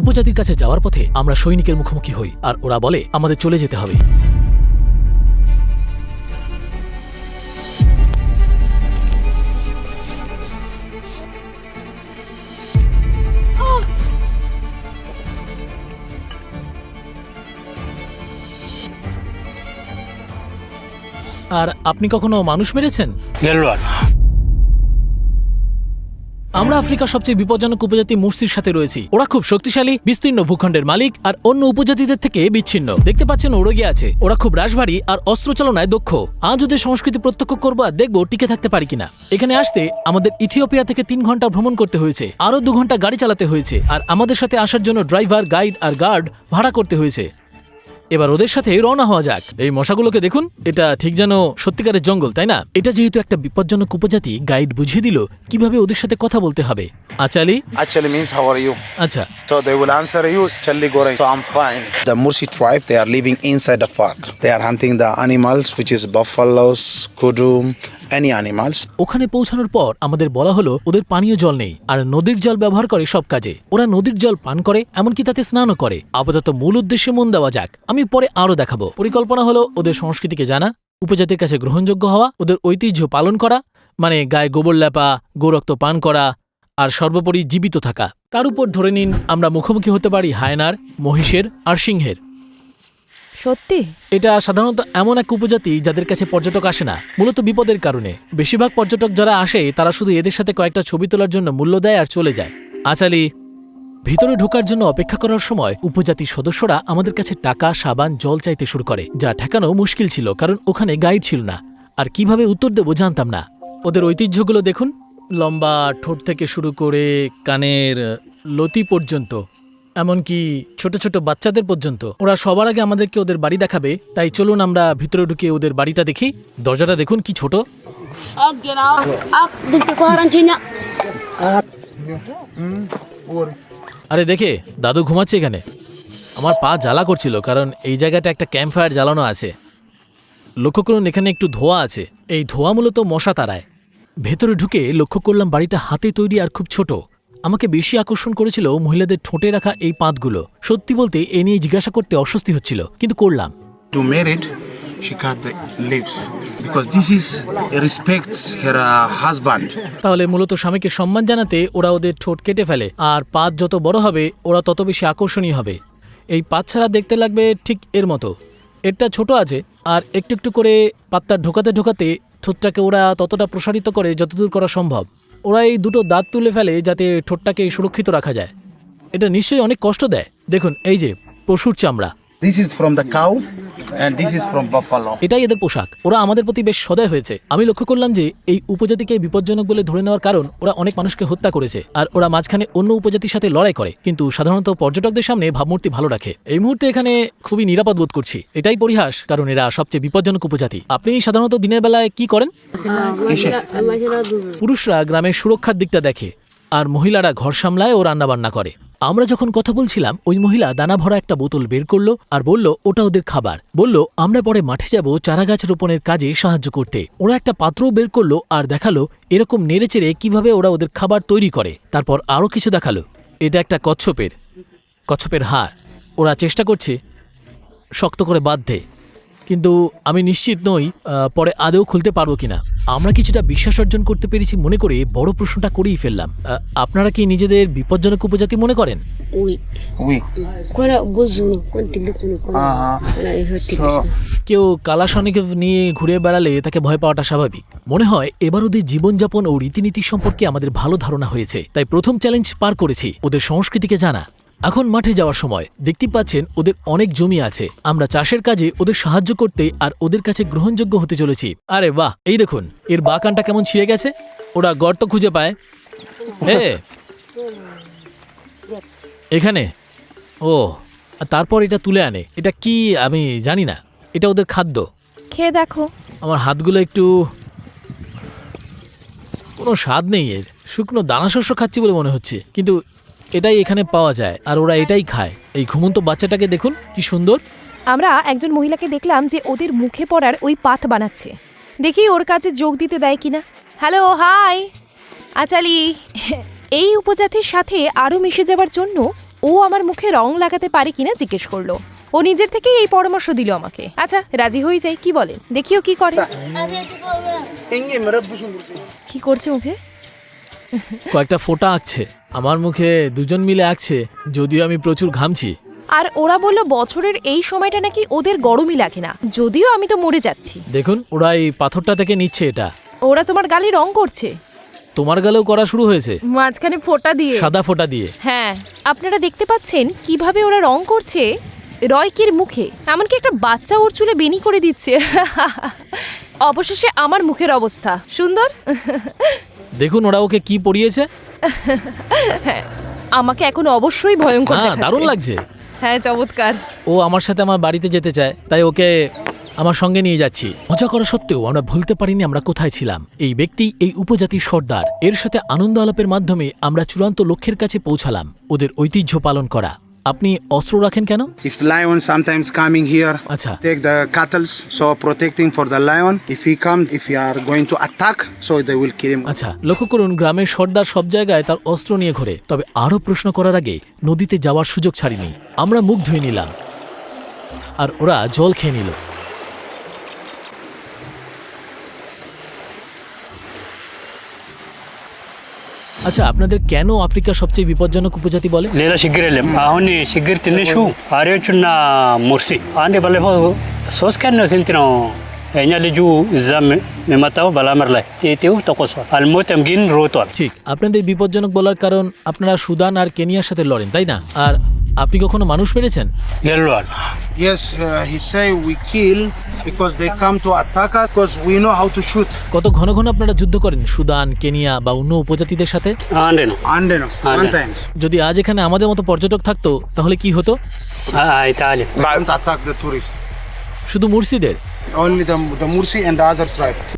উপজাতির কাছে যাওয়ার পথে আমরা সৈনিকের মুখোমুখি হই আর ওরা বলে, আমাদের চলে যেতে হবে। আর আপনি কখনো মানুষ মেরেছেন? গেলওয়ার আমরা আফ্রিকার সবচেয়ে বিপজ্জনক উপজাতি মুরসির সাথে রয়েছি। ওরা খুব শক্তিশালী, বিস্তীর্ণ ভূখণ্ডের মালিক আর অন্য উপজাতিদের থেকে বিচ্ছিন্ন। দেখতে পাচ্ছেন ওরগে আছে। ওরা খুব রাশভারী আর অস্ত্র চালনায় দক্ষ। আজ ওদের সংস্কৃতি প্রত্যক্ষ করব আর দেখব টিকে থাকতে পারি কিনা। এখানে আসতে আমাদের ইথিওপিয়া থেকে তিন ঘণ্টা ভ্রমণ করতে হয়েছে। আরও দু ঘণ্টা গাড়ি চালাতে হয়েছে। আর আমাদের সাথে আসার জন্য ড্রাইভার, গাইড আর গার্ড ভাড়া করতে হয়েছে। এবার ওদের সাথে রওনা হওয়া যাক। এই মশাগুলোকে দেখুন এটা ঠিক যেন সত্যিকারের জঙ্গল তাই না? এটা যেহেতু একটা বিপজ্জনক উপজাতি গাইড বুঝিয়ে দিল কীভাবে ওদের সাথে কথা বলতে হবে। আচালি? আচালি মিন্স হাউ আর ইউ আচ্ছা। So they will answer you চাল্লি Gorai so I am fine the Mursi tribe they are living inside the park they are hunting the animals which is buffaloes কুডুম ওখানে পৌঁছানোর পর আমাদের বলা হলো, ওদের পানীয় জল নেই, আর নদীর জল ব্যবহার করে সব কাজে। ওরা নদীর জল পান করে, এমনকি তাতে স্নানও করে। আপাতত মূল উদ্দেশ্যে মন দেওয়া যাক। আমি পরে আরও দেখাবো। পরিকল্পনা হলো, ওদের সংস্কৃতিকে জানা, উপজাতির কাছে গ্রহণযোগ্য হওয়া, ওদের ঐতিহ্য পালন করা মানে গায়ে গোবর লেপা, গোরক্ত পান করা, আর সর্বোপরি জীবিত থাকা। তার উপর ধরে নিন, আমরা মুখোমুখি হতে পারি হায়নার, মহিষের, আর সিংহের। সত্যি? এটা সাধারণত এমন এক উপজাতি যাদের কাছে পর্যটক আসে না, মূলত বিপদের কারণে। বেশিরভাগ পর্যটক যারা আসে, তারা শুধু এদের সাথে কয়েকটা ছবি তোলার জন্য মূল্য দেয় আর চলে যায়। আচালি, ভিতরে ঢোকার জন্য অপেক্ষা করার সময় উপজাতি সদস্যরা আমাদের কাছে টাকা, সাবান, জল চাইতে শুরু করে, যা ঠেকানো মুশকিল ছিল কারণ ওখানে গাইড ছিল না। আর কীভাবে উত্তর দেবো জানতাম না। ওদের ঐতিহ্যগুলো দেখুন। লম্বা ঠোঁট থেকে শুরু করে কানের লতি পর্যন্ত। এমনকি ছোট ছোট বাচ্চাদের পর্যন্ত। ওরা সবার আগে আমাদেরকে ওদের বাড়ি দেখাবে, তাই চলুন আমরা ভিতরে ঢুকে ওদের বাড়িটা দেখি। দরজাটা দেখুন, কি ছোট। আরে দেখে, দাদু ঘুমাচ্ছে এখানে। আমার পা জ্বালা করছিল, কারণ এই জায়গাটা একটা ক্যাম্প ফায়ার জ্বালানো আছে। লক্ষ্য করুন, এখানে একটু ধোয়া আছে। এই ধোয়া মূলত মশা তাড়ায়। ভেতরে ঢুকে লক্ষ্য করলাম বাড়িটা হাতে তৈরি আর খুব ছোট। আমাকে বেশি আকর্ষণ করেছিল মহিলাদের ঠোঁটে রাখা এই পাতগুলো। সত্যি বলতে এ নিয়ে জিজ্ঞাসা করতে অস্বস্তি হচ্ছিল কিন্তু করলাম। To married, she cut the lips because this is respects her uh, husband. তাহলে মূলত স্বামীকে সম্মান জানাতে ওরা ওদের ঠোঁট কেটে ফেলে আর পাত যত বড় হবে ওরা তত বেশি আকর্ষণীয় হবে। এই পাত ছাড়া দেখতে লাগবে ঠিক এর মতো। এরটা ছোট আছে আর একটু একটু করে পাতটা ঢোকাতে ঢোকাতে ঠোঁটটাকে ওরা ততটা প্রসারিত করে যতদূর করা সম্ভব। ওরা এই দুটো দাঁত তুলে ফেলে যাতে ঠোঁটটাকে সুরক্ষিত রাখা যায়। এটা নিশ্চয়ই অনেক কষ্ট দেয়। দেখুন, এই যে, পশুর চামড়া। This is from the cow and this is from buffalo. এটাই এদের পোশাক। ওরা আমাদের প্রতি বেশ সদয় হয়েছে। আমি লক্ষ্য করলাম যে এই উপজাতিকে বিপজ্জনক বলে ধরে নেওয়ার কারণ ওরা অনেক মানুষকে হত্যা করেছে আর ওরা মাঝখানে অন্য উপজাতির সাথে লড়াই করে। কিন্তু সাধারণত পর্যটকদের সামনে ভাবমূর্তি ভালো রাখে। এই মুহূর্তে এখানে খুবই নিরাপদ বোধ করছি। এটাই পরিহাস কারণ এরা সবচেয়ে বিপজ্জনক উপজাতি। আপনি সাধারণত দিনের বেলায় কি করেন? পুরুষরা গ্রামের সুরক্ষার দিকটা দেখে আর মহিলারা ঘর সামলায় ও রান্নাবান্না করে। আমরা যখন কথা বলছিলাম, ওই মহিলা দানা ভরা একটা বোতল বের করল আর বলল, ওটা ওদের খাবার। বলল, আমরা পরে মাঠে যাব চারাগাছ রোপণের কাজে সাহায্য করতে। ওরা একটা পাত্রও বের করল আর দেখাল এরকম নেড়েচেড়ে কীভাবে ওরা ওদের খাবার তৈরি করে। তারপর আরও কিছু দেখাল। এটা একটা কচ্ছপের কচ্ছপের হাড়। ওরা চেষ্টা করছে শক্ত করে বাঁধতে। কিন্তু আমি নিশ্চিত নই পরে আদৌ খুলতে পারব কিনা। আমরা কিছুটা বিশ্বাস অর্জন করতে পেরেছি মনে করে বড় প্রশ্নটা করেই ফেললাম। আপনারা কি নিজেদের বিপজ্জনক উপজাতি মনে করেন? So, কেউ কালাসনিক নিয়ে ঘুরে বেড়ালে তাকে ভয় পাওয়াটা স্বাভাবিক। মনে হয় এবার ওদের জীবনযাপন ও রীতিনীতি সম্পর্কে আমাদের ভালো ধারণা হয়েছে। তাই প্রথম চ্যালেঞ্জ পার করেছি ওদের সংস্কৃতিকে জানা। এখন মাঠে যাওয়ার সময় দেখতে পাচ্ছেন ওদের অনেক জমি আছে। আমরা চাষের কাজে ওদের সাহায্য করতে আর ওদের কাছে গ্রহণযোগ্য হতে চলেছি। আরে বাহ এই দেখুন এর বাকানটা কেমন ছিঁড়ে গেছে? ওরা গর্ত খুঁজে পায়। হে এখানে? ও আর তারপর এটা তুলে আনে। এটা কি আমি জানি না। এটা ওদের খাদ্য। খেয়ে দেখো। আমার হাতগুলো একটু কোনো স্বাদ নেই এর। শুকনো দানা শস্য খাচ্ছি বলে মনে হচ্ছে। কিন্তু এটাই এখানে পাওয়া যায় আর ওরা এটাই খায়। এই ঘুমন্ত বাচ্চাটাকে দেখুন কি সুন্দর। আমরা একজন মহিলাকে দেখলাম যে ওদের মুখে পড়ার ওই পাত বানাচ্ছে। দেখি ওর কাছে যোগ দিতে দেয় কিনা। Hello hi. আচালি এই উপজাতির সাথে আরও মিশে যাবার জন্য ও আমার মুখে রং লাগাতে পারে কিনা জিজ্ঞেস করল। ও নিজের থেকেই এই পরামর্শ দিল আমাকে। আচ্ছা রাজি হয়ে যাই কি বলেন দেখিও কি করে। কি করছে মুখে? কয়েকটা ফোঁটা আঁকছে। আমার মুখে দুজন মিলে আঁকছে যদিও আমি প্রচুর ঘামছি। আর ওরা বলল বছরের এই সময়টা নাকি ওদের গরমই লাগে না যদিও আমি তো মরে যাচ্ছি। দেখুন ওরা এই পাথরটা থেকে নিচ্ছে এটা। ওরা তোমার গালে রং করছে। তোমার গালেও করা শুরু হয়েছে। মাঝখানে ফোঁটা দিয়ে। সাদা ফোঁটা দিয়ে। হ্যাঁ আপনারা দেখতে পাচ্ছেন কীভাবে ওরা রং করছে? রয়কির মুখে। এমনকি একটা বাচ্চা ওর চুলে বেনি করে দিচ্ছে। অবশেষে আমার মুখের অবস্থা। সুন্দর? দেখুন ওরা ওকে কি পড়িয়েছে আমাকে এখন অবশ্যই ভয়ঙ্কর হ্যাঁ দেখাচ্ছে। দারুণ লাগছে। হ্যাঁ চমৎকার। ও আমার সাথে আমার বাড়িতে যেতে চায় তাই ওকে আমার সঙ্গে নিয়ে যাচ্ছি। মজা করা সত্ত্বেও আমরা ভুলতে পারিনি আমরা কোথায় ছিলাম। এই ব্যক্তি এই উপজাতির সর্দার। এর সাথে আনন্দ আলাপের মাধ্যমে আমরা চূড়ান্ত লক্ষ্যের কাছে পৌঁছালাম। ওদের ঐতিহ্য পালন করা। আপনি অস্ত্র রাখেন কেন? If lion sometimes coming here আচ্ছা। Take the cattles so protecting for the lion if he come if he are going to attack so they will kill him আচ্ছা লক্ষ্য করুন গ্রামের সর্দার সব জায়গায় তার অস্ত্র নিয়ে ঘোরে। তবে আরও প্রশ্ন করার আগে নদীতে যাওয়ার সুযোগ ছাড়িনি। আমরা মুখ ধুই নিলাম। আর ওরা জল খেয়ে নিল। আচ্ছা আপনাদের কেন আফ্রিকার সবচেয়ে বিপজ্জনক উপজাতি বলে ሌላ ችግር የለም። አሁን ችግር ትንሹ አሪዎቹና ሙርሲ አንድ ባለፈው ሶስት ቀን ነው ስንት ነው እኛ ልጁ እዛ የመጣው በላመር ላይ ጤጤው ተቆሷል። አልሞተም ግን ሮጧል። ঠিক আপনাদের বিপজ্জনক বলার কারণ আপনারা সুদান আর কেনিয়ার সাথে লড়েন তাই না আর আপনি কখনো মানুষ মেরেছেন? কত ঘন ঘন আপনারা যুদ্ধ করেন সুদান কেনিয়া বা অন্য উপজাতিদের সাথে? যদি আজ এখানে আমাদের মতো পর্যটক থাকতো তাহলে কি হতো? শুধু মুর্শিদের?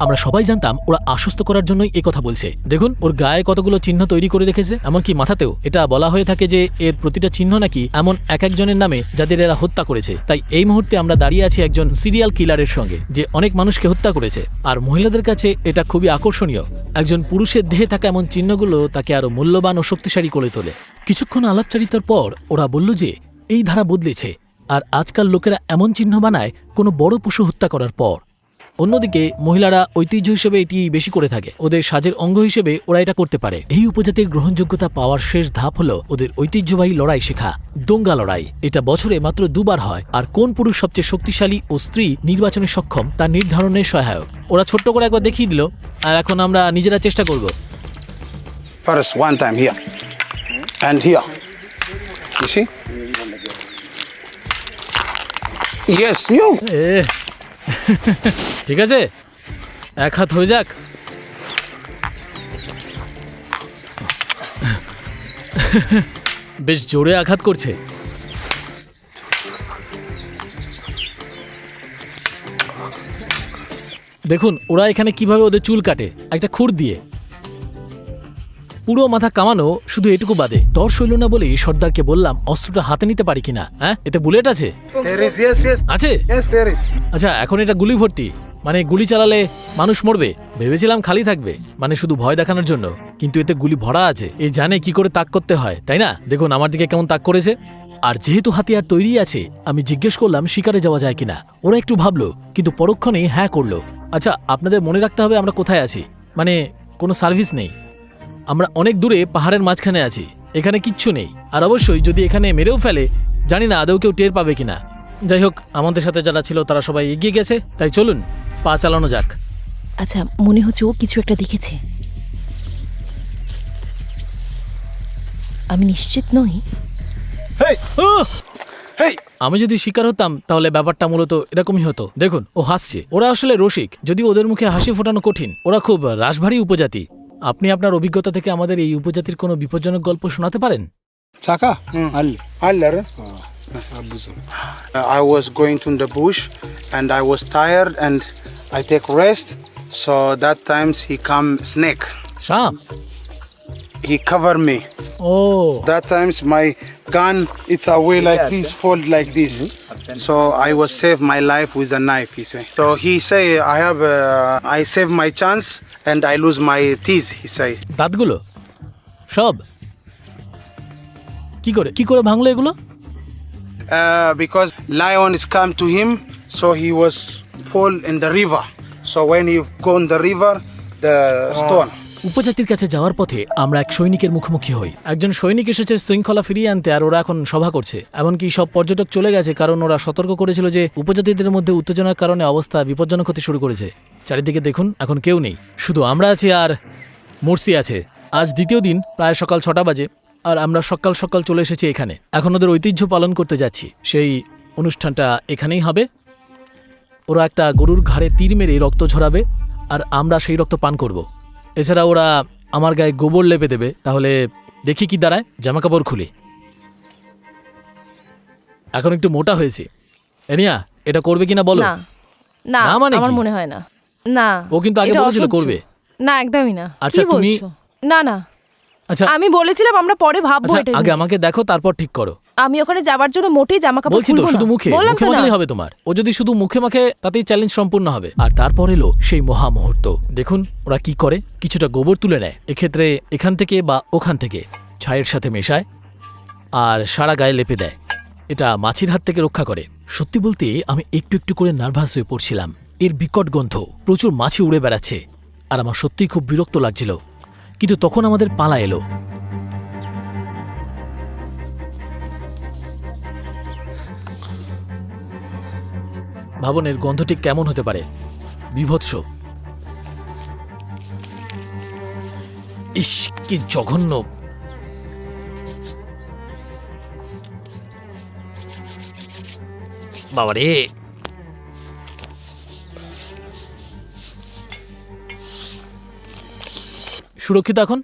আমরা সবাই জানতাম ওরা আশ্বস্ত করার জন্যই এই কথা বলছে। দেখুন, ওর গায়ে কতগুলো চিহ্ন তৈরি করে রেখেছে, এমনকি মাথাতেও। এটা বলা হয়ে থাকে যে এর প্রতিটা চিহ্ন নাকি এমন এক একজনের নামে যাদের এরা হত্যা করেছে। তাই এই মুহূর্তে আমরা দাঁড়িয়ে আছি একজন সিরিয়াল কিলারের সঙ্গে, যে অনেক মানুষকে হত্যা করেছে। আর মহিলাদের কাছে এটা খুবই আকর্ষণীয়। একজন পুরুষের দেহে থাকা এমন চিহ্নগুলো তাকে আরও মূল্যবান ও শক্তিশালী করে তোলে। কিছুক্ষণ আলাপচারিতার পর ওরা বলল যে, এই ধারা বদলেছে। আর আজকাল লোকেরা এমন চিহ্ন বানায় কোনো বড় পশু হত্যা করার পর। অন্যদিকে মহিলারা ঐতিহ্য হিসেবে এটি বেশি করে থাকে। ওদের সাজের অঙ্গ হিসেবে ওরা এটা করতে পারে। এই উপজাতির গ্রহণযোগ্যতা পাওয়ার শেষ ধাপ হলো ওদের ঐতিহ্যবাহী লড়াই শেখা দোঙ্গা লড়াই। এটা বছরে মাত্র দুবার হয় আর কোন পুরুষ সবচেয়ে শক্তিশালী ও স্ত্রী নির্বাচনে সক্ষম তা নির্ধারণে সহায়ক। ওরা ছোট্ট করে একবার দেখিয়ে দিল আর এখন আমরা নিজেরা চেষ্টা করব। First, one time here. Yes, you. এ ঠিক আছে এক হাত হয়ে যাক। বেশ জোরে আঘাত করছে। দেখুন ওরা এখানে কীভাবে ওদের চুল কাটে একটা খুর দিয়ে। পুরো মাথা কামানো শুধু এটুকু বাদে। দর্শ হইল না বলেই সর্দারকে বললাম অস্ত্রটা হাতে নিতে পারি কিনা? হ্যাঁ? এতে বুলেট আছে. আছে. আচ্ছা এখন এটা গুলি ভর্তি। মানে গুলি চালালে মানুষ মরবে। ভেবেছিলাম খালি থাকবে মানে শুধু ভয় দেখানোর জন্য। কিন্তু এতে গুলি ভরা আছে। এ জানে কি করে তাক করতে হয় তাই না? দেখুন আমার দিকে কেমন তাক করেছে। আর যেহেতু হাতিয়ার তৈরি আছে আমি জিজ্ঞেস করলাম শিকারে যাওয়া যায় কিনা? ওরা একটু ভাবলো কিন্তু পরক্ষণেই হ্যাঁ করল। আচ্ছা আপনাদের মনে রাখতে হবে আমরা কোথায় আছি? মানে কোনো সার্ভিস নেই। আমরা অনেক দূরে পাহাড়ের মাঝখানে আছি এখানে কিচ্ছু নেই। আর অবশ্যই যদি এখানে মেরেও ফেলে জানি না আদৌ কেউ টের পাবে কিনা। যাই হোক আমাদের সাথে যারা ছিল তারা সবাই এগিয়ে গেছে তাই চলুন পা চালানো যাক। আচ্ছা মনে হচ্ছে ও কিছু একটা দেখেছে। আমি নিশ্চিত নই! আমি যদি শিকার হতাম তাহলে ব্যাপারটা মূলত এরকমই হতো। দেখুন ও হাসছে। ওরা আসলে রসিক। যদি ওদের মুখে হাসি ফোটানো কঠিন ওরা খুব রাশভারী উপজাতি। আপনি আপনার অভিজ্ঞতা থেকে আমাদের এই উপজাতির কোনো বিপজ্জনক গল্প শোনাতে পারেন চাকা আল্লাহ I was going to the bush and I was tired and I take rest. So that times he come snake. সাপ He cover me. O That times my gun it's away like this, fold like this. So I was save my life with a knife. He say. So he say I have uh, I save my chance and I lose my teeth. He say. দাঁতগুলো সব কি করে কি করে ভাঙলো এগুলো Uh, because lions come to him, so he was fall in the river. So when he go in the river, the stone. উপজাতির কাছে যাওয়ার পথে আমরা এক সৈনিকের মুখোমুখি হই। একজন সৈনিক এসেছে শৃঙ্খলা ফিরিয়ে আনতে আর ওরা এখন সভা করছে। এমনকি সব পর্যটক চলে গেছে কারণ ওরা সতর্ক করেছিল যে উপজাতিদের মধ্যে উত্তেজনার কারণে অবস্থা বিপজ্জনক হতে শুরু করেছে। চারিদিকে দেখুন, এখন কেউ নেই। শুধু আমরা আছি আর মোরসি আছে। আজ দ্বিতীয় দিন, প্রায় সকাল ছটা বাজে, আর আমরা সকাল সকাল চলে এসেছি এখানে। এখন ওদের ঐতিহ্য পালন করতে যাচ্ছি। সেই অনুষ্ঠানটা এখানেই হবে। ওরা একটা গরুর ঘাড়ে তীর মেরে রক্ত ঝরাবে, আর আমরা সেই রক্ত পান করব। এছাড়া ওরা আমার গায়ে গোবর লেপে দেবে তাহলে দেখি কি দাঁড়ায় জামা কাপড় খুলি। এখন একটু মোটা হয়েছে। এনিয়া এটা করবে কিনা বলো? না। না না মানে আমার কি? মনে হয় না। না ও কিন্তু আগে এটা বলেছিল অসহ্য। করবে। না একদমই না। আচ্ছা, কি তুমি- বলছো? না না। আচ্ছা। আমি বলেছিলাম আমরা পরে ভাববো আচ্ছা এটা আগে নিয়ে। আমাকে দেখো তারপর ঠিক করো। আমি ওখানে যাবার জন্য মোটেই জামা কাপড় বলছি তো খুলবো শুধু মুখে বললাম মুখে তো না। মাখলেই হবে তোমার। ও যদি শুধু মুখে মাখে তাতেই চ্যালেঞ্জ সম্পূর্ণ হবে। আর তারপর এলো সেই মহা মুহূর্ত দেখুন ওরা কি করে? কিছুটা গোবর তুলে নেয়। এক্ষেত্রে এখান থেকে বা ওখান থেকে ছায়ের সাথে মেশায় আর সারা গায়ে লেপে দেয়। এটা মাছির হাত থেকে রক্ষা করে। সত্যি বলতে আমি একটু একটু করে নার্ভাস হয়ে পড়ছিলাম। এর বিকট গন্ধ প্রচুর মাছি উড়ে বেড়াচ্ছে। আর আমার সত্যিই খুব বিরক্ত লাগছিল। কিন্তু তখন আমাদের পালা এলো। ভাবুন এর গন্ধটি কেমন হতে পারে? বিভৎস। ইস, কি জঘন্য। বাবারে। সুরক্ষিত এখন?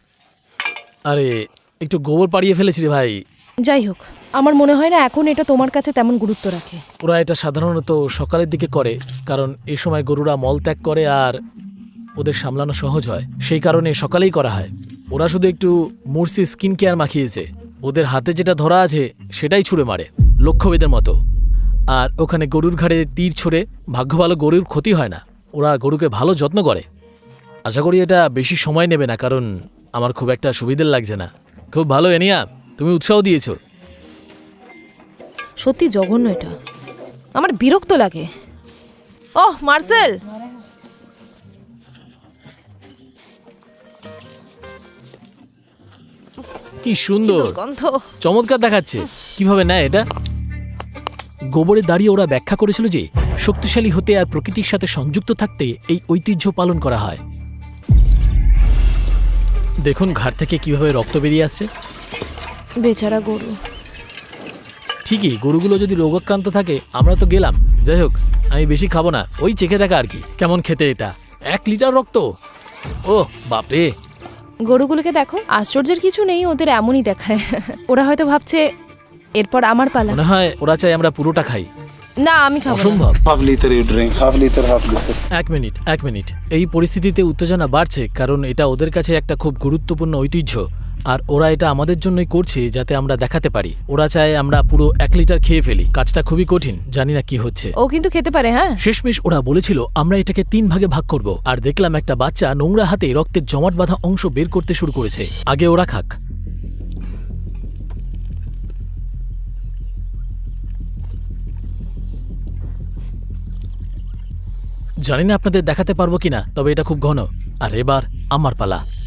আরে, একটু গোবর পাড়িয়ে ফেলেছি রে ভাই। যাই হোক আমার মনে হয় না এখন এটা তোমার কাছে তেমন গুরুত্ব রাখে। ওরা এটা সাধারণত সকালের দিকে করে, কারণ এই সময় গরুরা মল ত্যাগ করে আর ওদের সামলানো সহজ হয়। সেই কারণে সকালেই করা হয়। ওরা শুধু একটু মুরসি স্কিন কেয়ার মাখিয়েছে। ওদের হাতে যেটা ধরা আছে, সেটাই ছুঁড়ে মারে, লক্ষ্যভেদের মতো। আর ওখানে গরুর ঘাড়ে তীর ছুঁড়ে, ভাগ্য ভালো গরুর ক্ষতি হয় না। ওরা গরুকে ভালো যত্ন করে। আশা করি এটা বেশি সময় নেবে না, কারণ আমার খুব একটা সুবিধের লাগছে না। খুব ভালো, এনিয়া। তুমি উৎসাহ দিয়েছ। সত্যি জঘন্য এটা। আমার বিরক্ত লাগে। Oh Marcel! কি সুন্দর। গন্ধ চমৎকার দেখাচ্ছে। কীভাবে নেয় এটা? গোবরে দাঁড়িয়ে ওরা ব্যাখ্যা করেছিল যে শক্তিশালী হতে আর প্রকৃতির সাথে সংযুক্ত থাকতে এই ঐতিহ্য পালন করা হয়। দেখুন ঘাট থেকে কীভাবে রক্ত বেরিয়ে আসছে। বেচারা গরু। ঠিকই গরুগুলো যদি রোগাক্রান্ত থাকে আমরা তো গেলাম। যাই হোক আমি বেশি খাব না ওই চেখে দেখা আর কি কেমন খেতে এটা। এক লিটার রক্ত। ও বাপরে। গরুগুলোকে দেখো আশ্চর্যের কিছু নেই ওদের এমনই দেখায়। ওরা হয়তো ভাবছে এরপর আমার পালা। মনে হয় ওরা চাই আমরা পুরোটা খাই। না আমি খাব না। অসম্ভব। Half liter you drink, half liter, half liter. এক মিনিট এক মিনিট। এই পরিস্থিতিতে উত্তেজনা বাড়ছে কারণ এটা ওদের কাছে একটা খুব গুরুত্বপূর্ণ ঐতিহ্য। আর ওরা এটা আমাদের জন্যই করছে যাতে আমরা দেখাতে পারি। ওরা চায় আমরা পুরো এক লিটার খেয়ে ফেলি। কাজটা খুবই কঠিন জানি না কি হচ্ছে। ও কিন্তু খেতে পারে হ্যাঁ? শেষমেশ ওরা বলেছিল আমরা এটাকে তিন ভাগে ভাগ করব। আর দেখলাম একটা বাচ্চা নোংরা হাতে রক্তের জমাট বাঁধা অংশ বের করতে শুরু করেছে। আগে ওরা খাক। জানি না আপনাদের দেখাতে পারব কিনা তবে এটা খুব ঘন। আর এবার আমার পালা।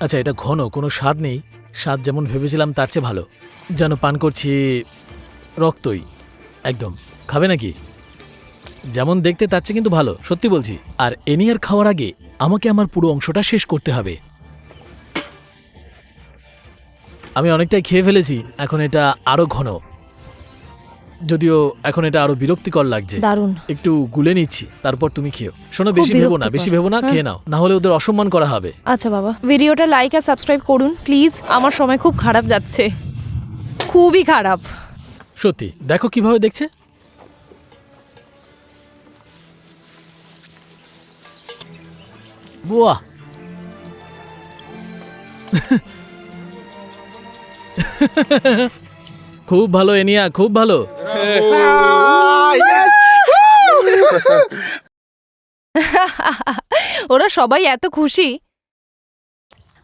আচ্ছা এটা ঘন, কোনো স্বাদ নেই। স্বাদ যেমন ভেবেছিলাম, তার চেয়ে ভালো। যেন পান করছি রক্তই। একদম। খাবে নাকি? যেমন দেখতে, তার চেয়ে কিন্তু ভালো, সত্যি বলছি। আর এনিয়ার খাওয়ার আগে, আমাকে আমার পুরো অংশটা শেষ করতে হবে। আমি অনেকটাই খেয়ে ফেলেছি, এখন এটা আরও ঘন। যদিও এখন এটা আরও বিরক্তিকর লাগছে। দারুণ। একটু গুলে নিচ্ছি তারপর তুমি খেও। শোনো বেশি ভেবো না বেশি ভেবো না হ্যাঁ। খেয়ে নাও। না হলে ওদের অসম্মান করা হবে। আচ্ছা বাবা ভিডিওটা লাইক আর সাবস্ক্রাইব করুন প্লিজ আমার সময় খুব খারাপ যাচ্ছে। খুবই খারাপ। সত্যি দেখো কীভাবে দেখছে। বাহ খুব ভালো এনিয়া খুব ভালো। ওরা সবাই এত খুশি।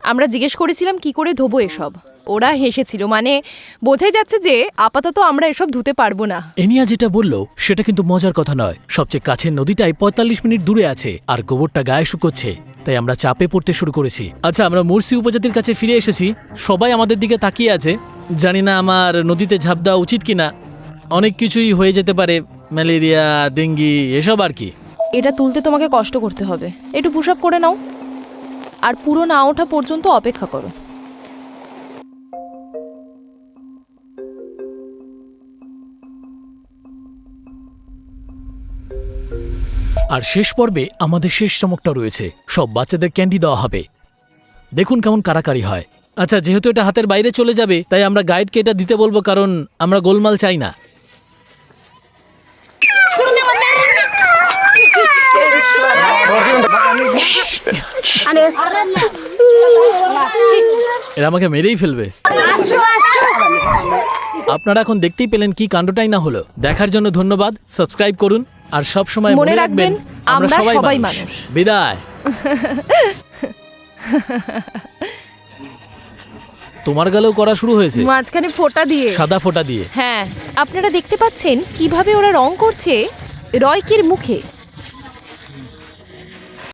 আমরা জিজ্ঞেস করেছিলাম কি করে ধোবো এসব? ওরা হেসেছিল মানে বোঝাই যাচ্ছে যে আপাতত আমরা এসব ধুতে পারব না। এনিয়া যেটা বলল সেটা কিন্তু মজার কথা নয়। সবচেয়ে কাছের নদীটাই পঁয়তাল্লিশ মিনিট দূরে আছে আর গোবরটা গায়ে শুকোচ্ছে। তাই আমরা চাপে পড়তে শুরু করেছি। আচ্ছা আমরা মুরসি উপজাতির কাছে ফিরে এসেছি। সবাই আমাদের দিকে তাকিয়ে আছে। জানি না আমার নদীতে ঝাঁপ দেওয়া উচিত কিনা। অনেক কিছুই হয়ে যেতে পারে। ম্যালেরিয়া, ডেঙ্গি, এসব আর কি। এটা তুলতে তোমাকে কষ্ট করতে হবে। একটু পুশ আপ করে নাও। আর পুরো না ওঠা পর্যন্ত অপেক্ষা করো। আর শেষ পর্বে আমাদের শেষ চমকটা রয়েছে। সব বাচ্চাদের ক্যান্ডি দেওয়া হবে। দেখুন কেমন কারাকারি হয়। আচ্ছা যেহেতু এটা হাতের বাইরে চলে যাবে, তাই আমরা গাইডকে এটা দিতে বলব কারণ আমরা গোলমাল চাই না। এরা আমাকে মেরেই ফেলবে। আপনারা এখন দেখতেই পেলেন কি কাণ্ডটাই না হলো। দেখার জন্য ধন্যবাদ। সাবস্ক্রাইব করুন। আর সব সময় মনে রাখবেন, আমরা সবাই মানুষ। বিদায়। তোমার গালেও করা শুরু হয়েছে। মাঝখানে ফোঁটা দিয়ে। সাদা ফোঁটা দিয়ে। হ্যাঁ আপনারা দেখতে পাচ্ছেন কীভাবে ওরা রং করছে রয়কের মুখে।